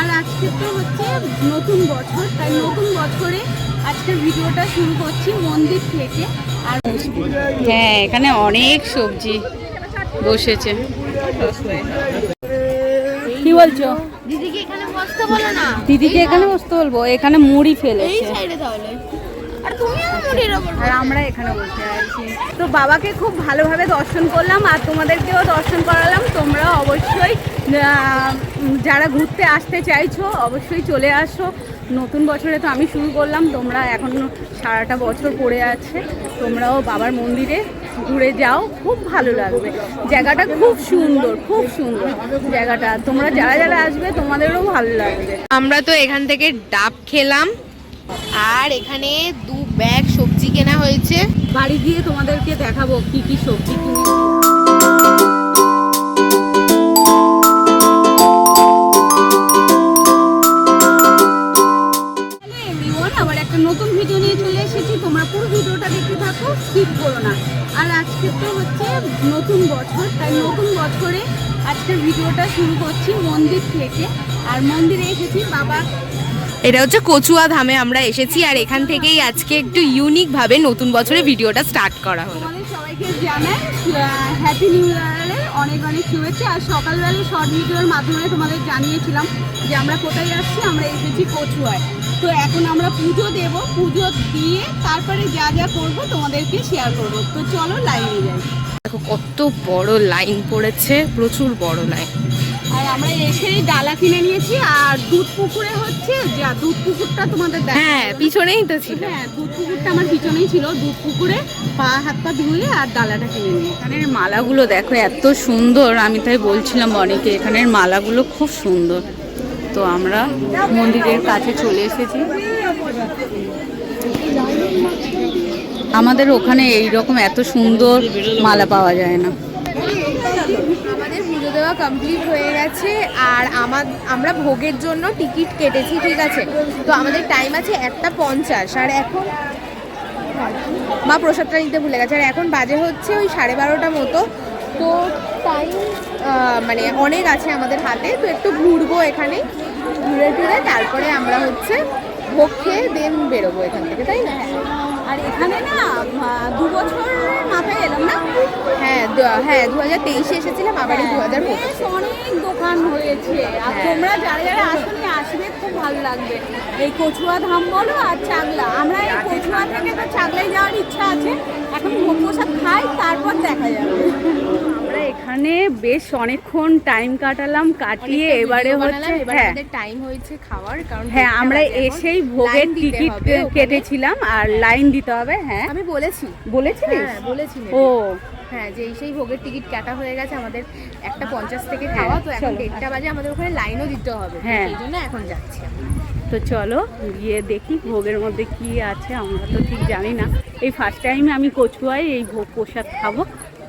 আর আজকে তো হচ্ছে নতুন বছর তাই নতুন বছরে আজকের ভিডিওটা শুরু করছি মন্দির থেকে। আর হ্যাঁ এখানে অনেক সবজি বসেছে। কি বলছো? দিদিকে এখানে বসতে বলো না। দিদিকে এখানে বসতে বলব এখানে মুড়ি এই ফেলেছে সাইডে তাহলে। আর আমরা এখানে বসে আছি। তো বাবাকে খুব ভালোভাবে দর্শন করলাম আর তোমাদেরকেও দর্শন করালাম। তোমরা অবশ্যই যারা ঘুরতে আসতে চাইছো অবশ্যই চলে আসো। নতুন বছরে তো আমি শুরু করলাম তোমরা এখন সারাটা বছর পড়ে আছে। তোমরাও বাবার মন্দিরে ঘুরে যাও খুব ভালো লাগবে। জায়গাটা খুব সুন্দর খুব সুন্দর জায়গাটা। তোমরা যারা যারা আসবে তোমাদেরও ভালো লাগবে। আমরা তো এখান থেকে ডাব খেলাম। আর এখানে দু ব্যাগ সবজি কেনা হয়েছে। বাড়ি গিয়ে তোমাদেরকে দেখাবো কি কি সবজি নতুন ভিডিও নিয়ে চলে এসেছি। তোমরা পুরো ভিডিওটা দেখতে থাকো করো না। আর আজকে তো হচ্ছে নতুন বছর, তাই নতুন বছরে আজকের ভিডিওটা শুরু করছি মন্দির থেকে। আর মন্দিরে এসেছি বাবা এটা হচ্ছে কচুয়া ধামে আমরা এসেছি আর এখান থেকেই আজকে একটু ইউনিক ভাবে নতুন বছরের ভিডিওটা স্টার্ট করা হলো। সবাইকে জানাই হ্যাপি নিউ ইয়ারের অনেক অনেক শুভেচ্ছা। আর সকালবেলা শর্ট ভিডিওর মাধ্যমে তোমাদের জানিয়েছিলাম যে আমরা কোথায় যাচ্ছি আমরা এসেছি কচুয়ায়। তো এখন আমরা পুজো দেব পুজো দিয়ে তারপরে যা যা করব তোমাদেরকে শেয়ার করব। তো চলো লাইনে যাই। দেখো কত বড় লাইন পড়েছে প্রচুর বড় লাইন আর আমরা এসেই ডালা কিনে নিয়েছি আর দুধ পুকুরে হচ্ছে যা দুধ পুকুরটা তোমাদের হ্যাঁ পিছনেই তো ছিল। হ্যাঁ দুধ পুকুরটা আমার পিছনেই ছিল দুধ পুকুরে পা হাত পা ধুয়ে আর ডালাটা কিনে নিই এখানের মালাগুলো দেখো এত সুন্দর। আমি তাই বলছিলাম অনেকে এখানের মালাগুলো খুব সুন্দর। তো আমরা মন্দিরের কাছে চলে এসেছি। আমাদের ওখানে এই রকম এত সুন্দর মালা পাওয়া যায় না। আমাদের পুজো দেওয়া কমপ্লিট হয়ে গেছে আর আমার, আমরা ভোগের জন্য টিকিট কেটেছি, ঠিক আছে? তো আমাদের টাইম আছে একটা পঞ্চাশ, আর এখন মা প্রসাদটা নিতে ভুলে গেছে, আর এখন বাজে হচ্ছে ওই সাড়ে বারোটা মতো। তো টাইম মানে অনেক আছে আমাদের হাতে, তো একটু ঘুরবো এখানে, ঘুরে টুরে, তারপরে আমরা হচ্ছে ভোগ খেয়ে দেন বেরোবো এখান থেকে, তাই না? আর এখানে না দু বছর মাথায় এলাম না? হ্যাঁ হ্যাঁ দু হাজার তেইশে এসেছিলাম আবার দু হাজার অনেক দোকান হয়েছে। আর হ্যাঁ। তোমরা যারা যারা আসলে আসবে খুব ভালো লাগবে। এই কচুয়া ধাম বলো আর চাগলা। আমরা এই কচুয়া থেকে তো চাকলায় যাওয়ার ইচ্ছা আছে। এখন প্রসাদ খাই তারপর দেখা যাবে। এখানে বেশ অনেকক্ষণ টাইম কাটালাম কাটিয়ে এবারে হচ্ছে হ্যাঁ। টাইম হয়েছে খাওয়ার কারণ হ্যাঁ আমরা এসেই ভোগের টিকিট কেটেছিলাম আর লাইন দিতে হবে হ্যাঁ। আমি বলেছি। বলেছিলিস? হ্যাঁ বলেছি ও। হ্যাঁ যে সেই ভোগের টিকিট কাটা হয়ে গেছে আমাদের একটা পঞ্চাশ থেকে হ্যাঁ, খাওয়া তো এখন দেড়টা বাজে আমাদের ওখানে লাইনও দিতে হবে হ্যাঁ। সেই জন্য এখন যাচ্ছি। তো চলো গিয়ে দেখি ভোগের মধ্যে কি আছে আমরা তো ঠিক জানি না। এই ফার্স্ট টাইমে আমি কচুয়ায় এই ভোগ প্রসাদ খাব।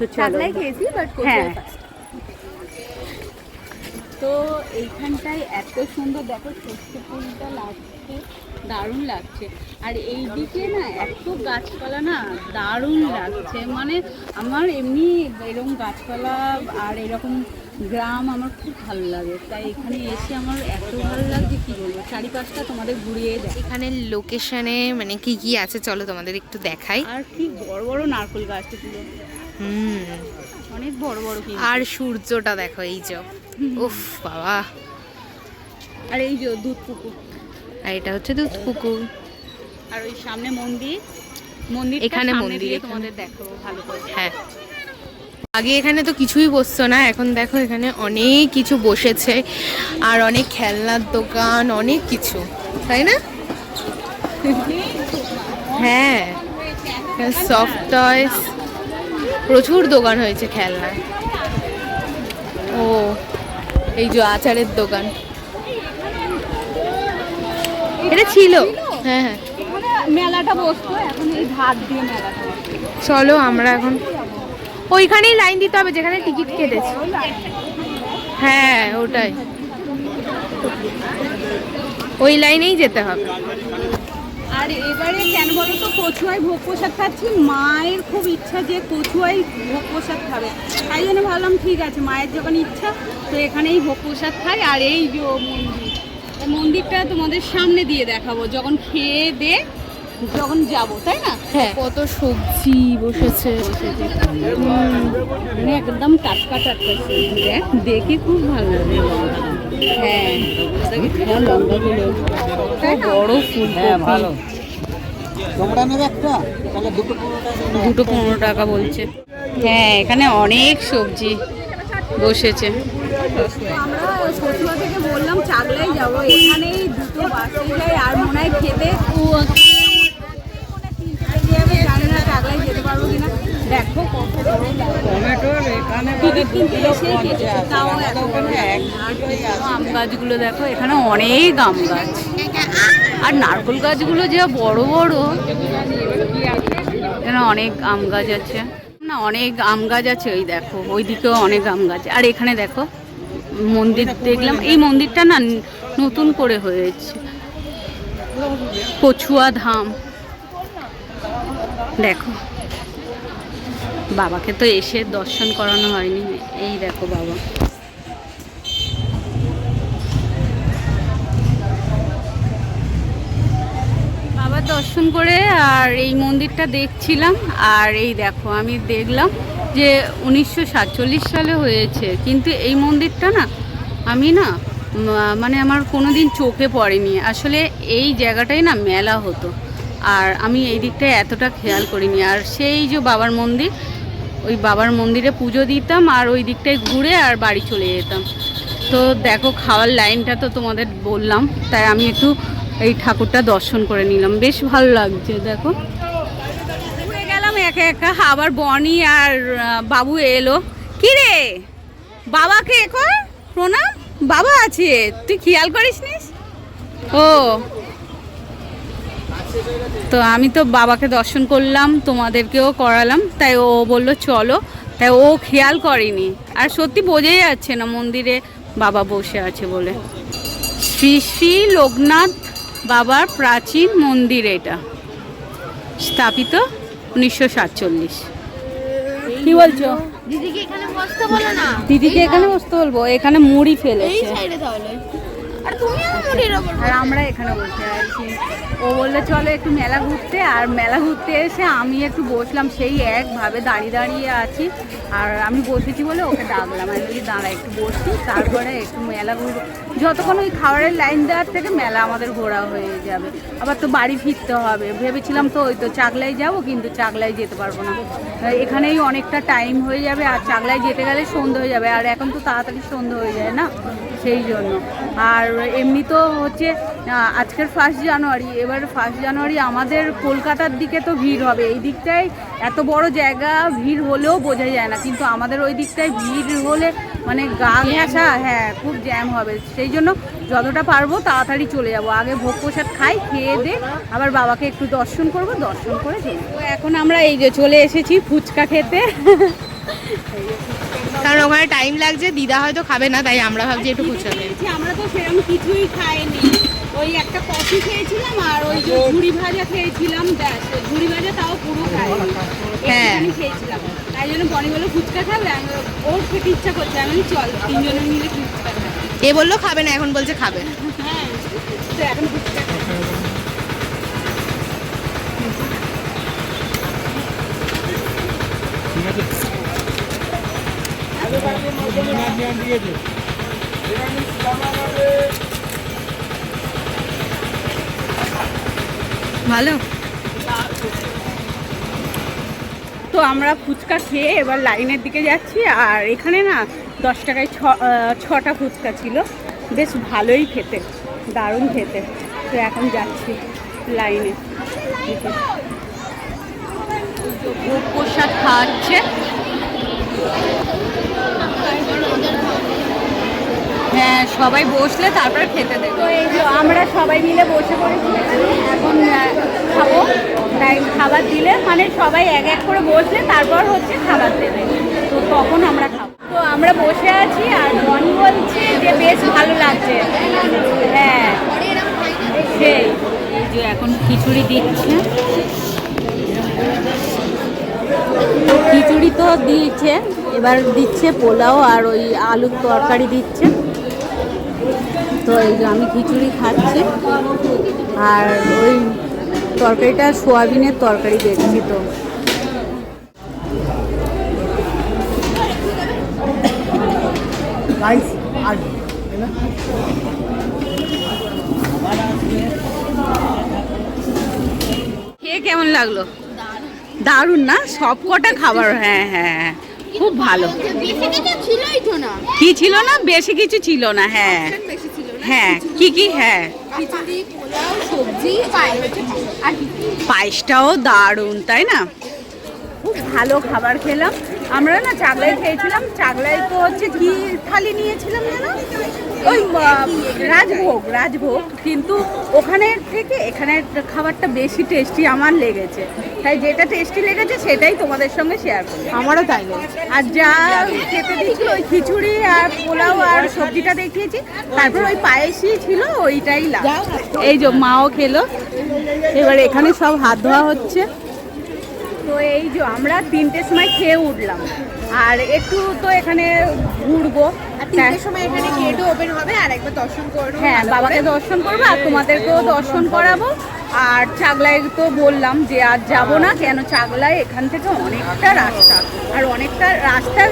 তো চলো। খেয়েছি বাট হ্যাঁ। তো এইখানটায় এত সুন্দর দেখো সর্ষে ফুলটা লাগছে দারুণ লাগছে। আর এই দিকে না এত গাছপালা না দারুণ লাগছে। মানে আমার এমনি এরকম গাছপালা আর এরকম গ্রাম আমার খুব ভালো লাগে। তাই এখানে এসে আমার এত ভালো লাগছে কি বলব? চারিপাশটা তোমাদের ঘুরিয়ে দেয় এখানে লোকেশনে মানে কি কি আছে চলো তোমাদের একটু দেখাই। আর কি বড় বড় নারকেল গাছগুলো। হুম। অনেক বড় বড় আর সূর্যটা দেখো এই যে। উফ বাবা। আর এই যে দুধ পুকুর। আর এটা হচ্ছে দুধ পুকুর। আর ওই সামনে মন্দির। মন্দির এখানে মন্দির, তোমাদের দেখো ভালো করে। হ্যাঁ। আগে এখানে তো কিছুই বসতো না এখন দেখো এখানে অনেক কিছু বসেছে। আর অনেক খেলনার দোকান অনেক কিছু তাই না? হ্যাঁ। Soft toys. প্রচুর দোকান হয়েছে খেলনা ও এই যে আচারের দোকান। এটা ছিল। হ্যাঁ হ্যাঁ। মেলাটা বসতো এখন এই ধার দিয়ে মেলাটা চলো আমরা এখন ওইখানেই লাইন দিতে হবে যেখানে টিকিট কেটেছি। হ্যাঁ ওটাই। ওই লাইনেই যেতে হবে। আর এবারে কেন বলো তো, কচুয়ায় ভোগ প্রসাদ খাচ্ছি। মায়ের খুব ইচ্ছা যে কচুয়ায় ভোগ প্রসাদ খাবে। তাই জন্য ভাবলাম, ঠিক আছে, মায়ের যখন ইচ্ছা, তো এখানেই ভোগ প্রসাদ খাই। আর এই যে মন্দির মন্দিরটা তোমাদের সামনে দিয়ে দেখাবো। যখন খেয়ে দে যখন যাব তাই না? হ্যাঁ। কত সবজি বসেছে। মানে একদম টাটকা টাটকা সবজি দেখে খুব ভালো লাগে। হ্যাঁ। হ্যাঁ, লঙ্কাগুলো। বড় ফুল হ্যাঁ ভালো। দুটো পনেরো টাকা বলছে। হ্যাঁ এখানে অনেক সবজি বসেছে। আমরা শ্বশুর থেকে বললাম চাগলাই যাব। এখানেই দুটো বাসে যাই আর মনে হয় খেতে আম গাছগুলো দেখো, এখানে অনেক আম গাছ। আর নারকেল গাছগুলো যা বড় বড়, এখানে অনেক আম গাছ আছে। না, অনেক আম গাছ আছে, ওই দেখো ওই দিকেও অনেক আম গাছ। আর এখানে দেখো, মন্দির দেখলাম, এই মন্দিরটা না নতুন করে হয়েছে। কচুয়া ধাম। দেখো। বাবাকে তো এসে দর্শন করানো হয়নি। এই দেখো বাবা। বাবার দর্শন করে আর এই মন্দিরটা দেখছিলাম। আর এই দেখো, আমি দেখলাম যে উনিশশো সাতচল্লিশ সালে হয়েছে। কিন্তু এই মন্দিরটা না, আমি না মানে আমার কোনো দিন চোখে পড়েনি। আসলে এই জায়গাটাই না মেলা হতো। আর আমি এই দিকটায় এতটা খেয়াল করিনি। আর সেই যে বাবার মন্দির, ওই বাবার মন্দিরে পুজো দিতাম আর ওই দিকটায় ঘুরে আর বাড়ি চলে যেতাম। তো দেখো, খাওয়ার লাইনটা তো তোমাদের বললাম, তাই আমি একটু এই ঠাকুরটা দর্শন করে নিলাম। বেশ ভালো লাগছে, দেখো। ঘুরে গেলাম একা একা, আবার বনি আর বাবু এলো। কি রে বাবাকে এখন? প্রণাম? বাবা আছে? তুই খেয়াল করিস নিস ও তো আমি তো বাবাকে দর্শন করলাম তোমাদেরকেও করালাম তাই ও বলল চলো তাই ও খেয়াল করেনি। আর সত্যি বোঝাই যাচ্ছে না মন্দিরে বাবা বসে আছে বলে। শ্রী শ্রী লোকনাথ বাবার প্রাচীন মন্দির এটা স্থাপিত উনিশশো সাতচল্লিশ। কি বলছো? দিদিকে এখানে বসতে বলো না। দিদিকে এখানে বসতে বলব এখানে মুড়ি ফেলেছে। সাইডে তাহলে। আর আমার এখানে বসে আছি। ও বলল, চলো একটু মেলা ঘুরতে। আর মেলা ঘুরতে এসে আমি একটু বসলাম, সেই একভাবে দাঁড়িয়ে দাঁড়িয়ে আছি। আর আমি বসেছি বলে ওকে ডাকলাম। আমি বলি দাঁড়া, একটু বসি। তারপরে একটু মেলা ঘুরবো। যতক্ষণ ওই খাবারের লাইন দেওয়ার থেকে মেলা আমাদের ঘোরা হয়ে যাবে। আবার তো বাড়ি ফিরতে হবে। ভেবেছিলাম তো ওই তো চাকলায় যাব, কিন্তু চাকলায় যেতে পারব না। এখানেই অনেকটা টাইম হয়ে যাবে, আর চাকলায় যেতে গেলে সন্ধে হয়ে যাবে। আর এখন তো তাড়াতাড়ি সন্ধে হয়ে যায় না। সেই জন্য। আর এমনি তো হচ্ছে আজকের ফার্স্ট জানুয়ারি এবার ফার্স্ট জানুয়ারি আমাদের কলকাতার দিকে তো ভিড় হবে। এই দিকটায় এত বড় জায়গা ভিড় হলেও বোঝা যায় না কিন্তু আমাদের ওই দিকটায় ভিড় হলে মানে গা ঘেঁষা হ্যাঁ খুব জ্যাম হবে। সেই জন্য যতটা পারব তাড়াতাড়ি চলে যাব। আগে ভোগ প্রসাদ খাই খেয়ে দে আবার বাবাকে একটু দর্শন করব দর্শন করে চলে এখন আমরা এই যে চলে এসেছি ফুচকা খেতে। কারণ ওখানে টাইম লাগছে দিদা হয়তো খাবে না তাই আমরা ভাবছি একটু ফুচকা আমরা তো সেরকম কিছুই খাইনি। ওই একটা কফি খেয়েছিলাম আর ওই যে ঝুড়ি ভাজা খেয়েছিলাম ব্যাস। ওই ঝুড়ি ভাজা তাও পুরো খাইনি। হ্যাঁ। খেয়েছিলাম। তাই জন্য বনি বলে ফুচকা খাবে? আমি- ওর খেতে ইচ্ছা করছে। আমি বলি, চল তিনজনে মিলে ফুচকা এ বলল খাবে না এখন বলছে খাবে। হ্যাঁ তো এখন ফুচকা ভালো। তো আমরা ফুচকা খেয়ে এবার লাইনের দিকে যাচ্ছি, আর এখানে না দশ টাকায় ছ ছটা ফুচকা ছিল। বেশ ভালোই খেতে, দারুণ খেতে। তো এখন যাচ্ছি লাইনে। ভোগ প্রসাদ খাওয়াচ্ছে। হ্যাঁ সবাই বসলে তারপর খেতে দেবে। তো এই যে আমরা সবাই মিলে বসে পড়েছি এখন খাব। তাই খাবার দিলে মানে সবাই এক এক করে বসলে তারপর হচ্ছে খাবার দেবে। তো তখন আমরা খাব? তো আমরা বসে আছি আর রনি বলছে যে বেশ ভালো লাগছে। হ্যাঁ সেই। এই যে এখন খিচুড়ি দিচ্ছে। খিচুড়ি তো দিয়েছে এবার দিচ্ছে পোলাও আর ওই আলুর তরকারি দিচ্ছে। তো এই যে আমি খিচুড়ি খাচ্ছি আর ওই তরকারিটা সোয়াবিনের তরকারি দেখছি তো। খেয়ে কেমন লাগল? দারুণ না? সব কটা খাবার হ্যাঁ হ্যাঁ হ্যাঁ। খুব ভালো। কি ছিল না? বেশি কিছু ছিল না হ্যাঁ। হ্যাঁ কি কি হ্যাঁ। পায়েসটাও দারুণ তাই না? খুব ভালো খাবার খেলাম। আমরা না চাগলায় খেয়েছিলাম। চাগলায় তো হচ্ছে কি থালি নিয়েছিলাম যেন? ওই রাজভোগ রাজভোগ। কিন্তু ওখানের থেকে এখানের খাবারটা বেশি টেস্টি আমার লেগেছে। তাই যেটা টেস্টি লেগেছে সেটাই তোমাদের সঙ্গে শেয়ার করি আমারও তাই আর যা খেতে দিয়েছিল ওই খিচুড়ি আর পোলাও আর সবজিটা দেখিয়েছি। তারপর ওই পায়েসই ছিল ওইটাই লাভ। এই যে মাও খেলো। এবার এখানে সব হাত ধোয়া হচ্ছে। তো এই যে আমরা তিনটের সময় খেয়ে উঠলাম। আর একটু তো এখানে ঘুরবো। আর তিনটের সময় এখানে গেটও ওপেন হবে আর একবার দর্শন করব হ্যাঁ বাবাকে দর্শন করব আর তোমাদেরকেও দর্শন করাবো। আর চাগলায় তো বললাম যে আজ যাব না কেন চাগলায় এখান থেকে অনেকটা রাস্তা। আর অনেকটা রাস্তা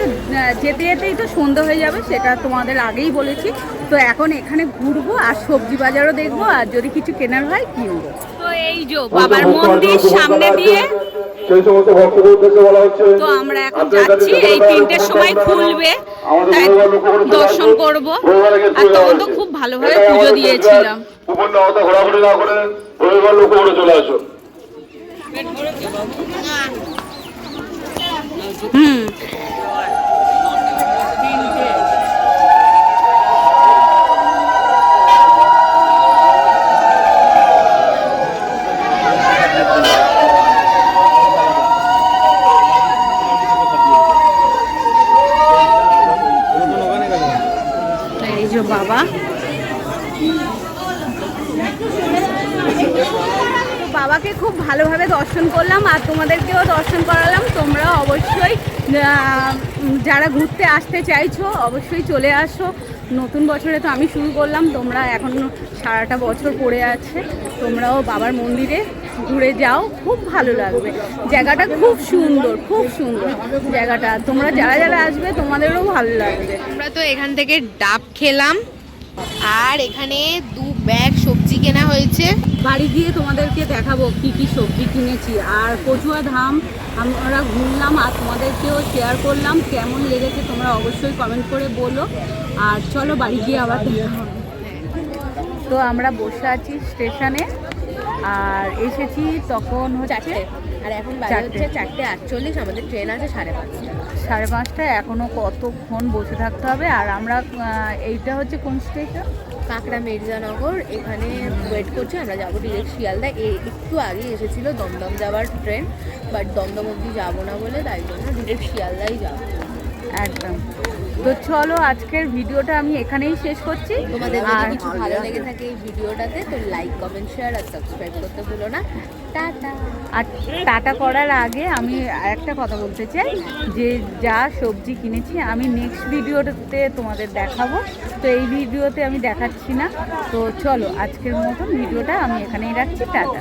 যেতে যেতেই তো সন্ধ্যা হয়ে যাবে সেটা তোমাদের আগেই বলেছি। তো এখন এখানে ঘুরবো আর সবজি বাজারও দেখব আর যদি কিছু কেনার হয় কিনবো। তো এই যে বাবার মন্দির সামনে দিয়ে সেই সমস্ত বলা হচ্ছে। তো আমরা এখন যাচ্ছি এই তিনটের সময় খুলবে। তাই দর্শন করব। আর তখন তো খুব ভালোভাবে পুজো দিয়েছিলাম। ঘোরাঘুরি না করে রবিবার করে চলে আসুন। হুম। বাবা। বাবাকে খুব ভালোভাবে দর্শন করলাম আর তোমাদেরকেও দর্শন করালাম। তোমরা অবশ্যই যারা ঘুরতে আসতে চাইছো, অবশ্যই চলে আসো। নতুন বছরে তো আমি শুরু করলাম, তোমরা এখন সারাটা বছর পড়ে আছে। তোমরাও বাবার মন্দিরে ঘুরে যাও খুব ভালো লাগবে। জায়গাটা খুব সুন্দর খুব সুন্দর জায়গাটা। তোমরা যারা যারা আসবে তোমাদেরও ভালো লাগবে। আমরা তো এখান থেকে ডাব খেলাম আর এখানে দু ব্যাগ সবজি কেনা হয়েছে। বাড়ি গিয়ে তোমাদেরকে দেখাবো কি কি সবজি কিনেছি। আর কচুয়া ধাম আমরা ঘুরলাম আর তোমাদেরকেও শেয়ার করলাম। কেমন লেগেছে তোমরা অবশ্যই কমেন্ট করে বলো। আর চলো বাড়ি গিয়ে আবার দেখা হবে। তো আমরা বসে আছি স্টেশনে। আর এসেছি তখন হচ্ছে আর এখন বাজে। হচ্ছে চারটে আটচল্লিশ আমাদের ট্রেন আছে সাড়ে পাঁচটা। সাড়ে পাঁচটায় এখনও কতক্ষণ বসে থাকতে হবে? আর আমরা এইটা হচ্ছে কোন স্টেশন? কাঁকড়া মির্জানগর এখানে ওয়েট করছি আমরা যাব ডিরেক্ট শিয়ালদা এ একটু আগে এসেছিল দমদম যাওয়ার ট্রেন বাট দমদম অবধি যাব না বলে তাই জন্য ডিরেক্ট শিয়ালদাই যাব। একদম। তো চলো আজকের ভিডিওটা আমি এখানেই শেষ করছি। তোমাদের যদি কিছু ভালো লেগে থাকে এই ভিডিওটাতে তো লাইক কমেন্ট শেয়ার আর সাবস্ক্রাইব করতে ভুলো না। টাটা। আর টাটা করার আগে আমি একটা কথা বলতে চাই যে যা সবজি কিনেছি আমি নেক্সট ভিডিওতে তোমাদের দেখাবো। তো এই ভিডিওতে আমি দেখাচ্ছি না। তো চলো আজকের মতন ভিডিওটা আমি এখানেই রাখছি। টাটা।